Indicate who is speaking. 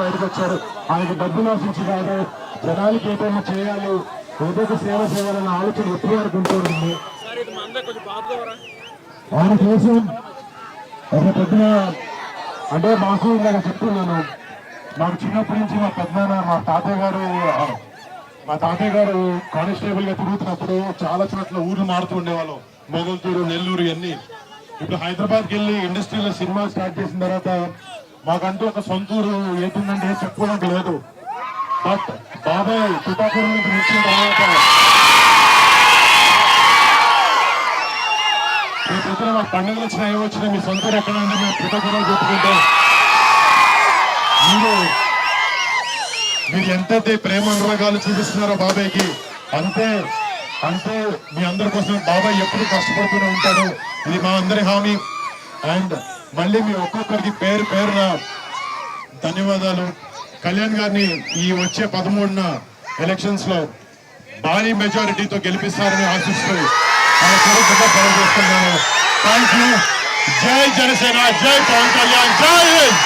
Speaker 1: బయటకు వచ్చారు ఆయనకు డబ్బులు ఆశించి కాదు జనాలకి ఏదైనా చేయాలి ఏదో సేవ చేయాలన్న ఆలోచన ఎప్పుడు వరకు ఉంటుంది ఆయన కోసం ఒక పొద్దున అంటే మాకు ఇలాగ చెప్తున్నాను మాకు చిన్నప్పటి నుంచి మా పెద్దనాన్న మా తాతయ్య గారు మా తాతయ్య గారు కానిస్టేబుల్గా తిరుగుతున్నప్పుడు చాలా చోట్ల ఊర్లు మారుతూ ఉండేవాళ్ళం. మొగల్తూరు నెల్లూరు ఇవన్నీ. ఇప్పుడు హైదరాబాద్కి వెళ్ళి ఇండస్ట్రీలో సినిమా స్టార్ట్ చేసిన తర్వాత మాకంటూ ఒక సొంతూరు ఊరు చెప్పుకోవడానికి లేదు. బట్ బాబాయ్ తుపాకూరు నుంచి వచ్చిన తర్వాత మీ పొద్దున మా పండుగలు వచ్చినా ఏమి వచ్చినా మీ సొంతూరు ఎక్కడ ఉంటే మేము కృతజ్ఞతలు చెప్పుకుంటాం. మీరు మీరు ఎంతైతే ప్రేమ అనురాగాలు చూపిస్తున్నారో బాబాయ్కి అంతే అంతే మీ అందరి కోసం బాబాయ్ ఎప్పుడు కష్టపడుతూనే ఉంటాడు. ఇది మా అందరి హామీ. అండ్ మళ్ళీ మీ ఒక్కొక్కరికి పేరు పేరున ధన్యవాదాలు. కళ్యాణ్ గారిని ఈ వచ్చే పదమూడున ఎలక్షన్స్లో భారీ మెజారిటీతో గెలిపిస్తారని ఆశిస్తూ థ్యాంక్ యూ జై జనసేన జై పవన్ కళ్యాణ్ జై హింద్!